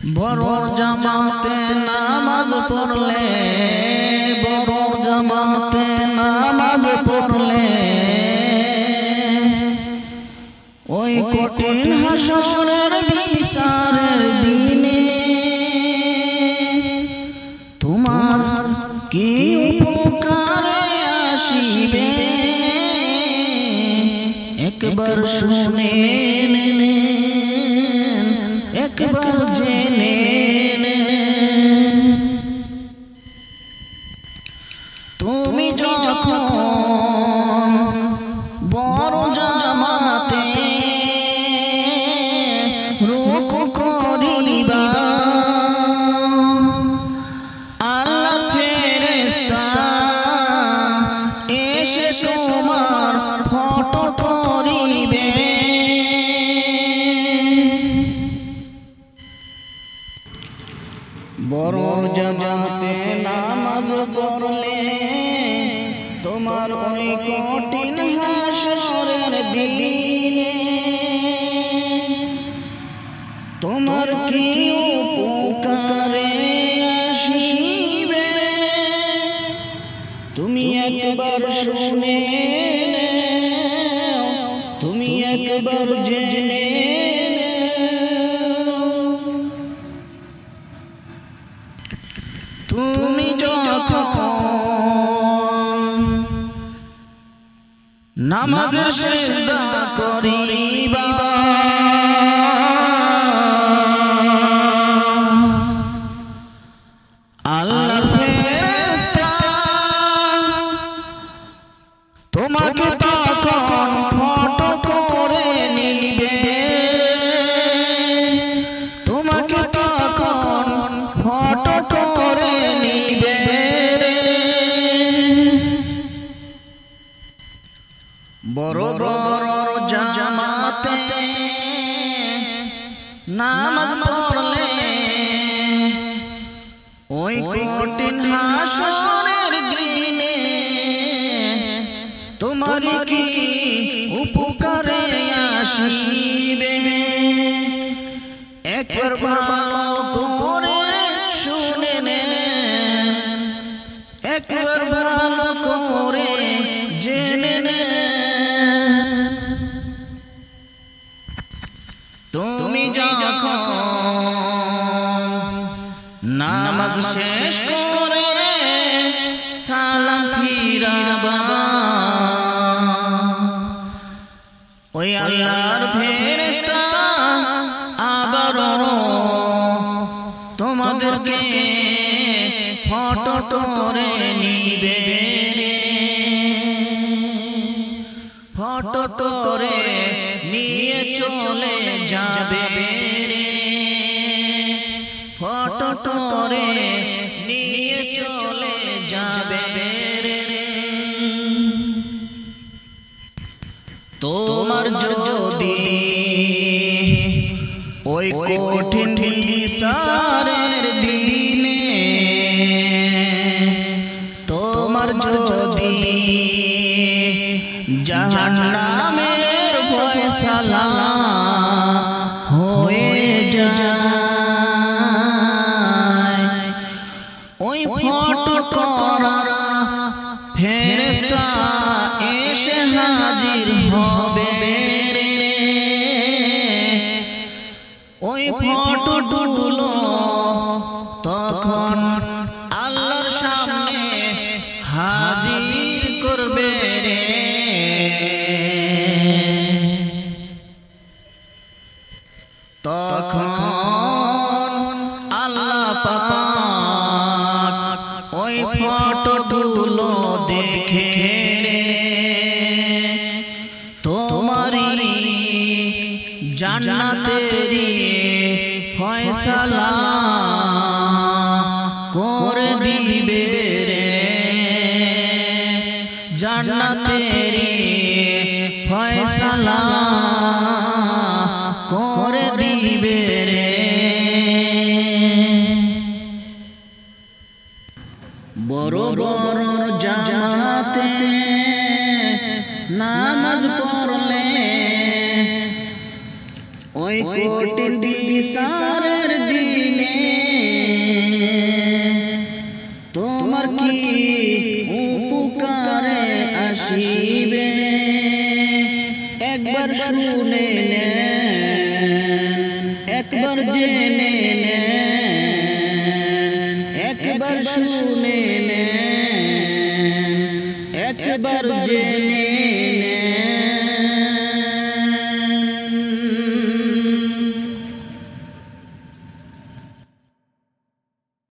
বড় জামাতে নামাজ পড়লে, বড় জামাতে নামাজ পড়লে। ওই কঠিন হাসরের বিচারের দিনে তোমার কি উপকারে আসিবে? একবার শুনে বড় জামাতে নামাজ পড়লে তোমার ওই কঠিন হাসরের দিনে তোমার কি উপকারে আসিবে? তুমি একবার শুনে তুমি একবার জেনে তুমি নামাজ সেজদা করিবা নামাজ পড়লে ওই কঠিন হাসরের দিনে তোমার কি উপকারে আসিবে? একবার ভালো করে শুনে নেন। একবার ভালো করে জেনে নেন। তুমি যখন নামাজ শেষ করে সালাম ফিরাবা ওই আল্লাহর ফেরেশতা আবার তোমাদেরকে ফটো করে নিবে। ফটো করে নিয়ে চলে যাবে। ফটো করে নিয়ে চলে যাবে তোমার যদি ওই কঠিন বিচারের দিনে তোমার যদি জাহান্নামের ফয়সালা ওই ফটো করা ফেরেস্তা এসে হাজির হবে। ওই ফটোগুলো ফটোগুলো দেখে রে তোমারি জান্নাতেরি ফয়সালা করে দিবে রে। জান্নাতেরি ফয়সালা কঠিন বিচারের দিনে। তোমার কি উপকারে আসিবে? একবার শুনে একবার জেনে একবার শুনে একবার জেনে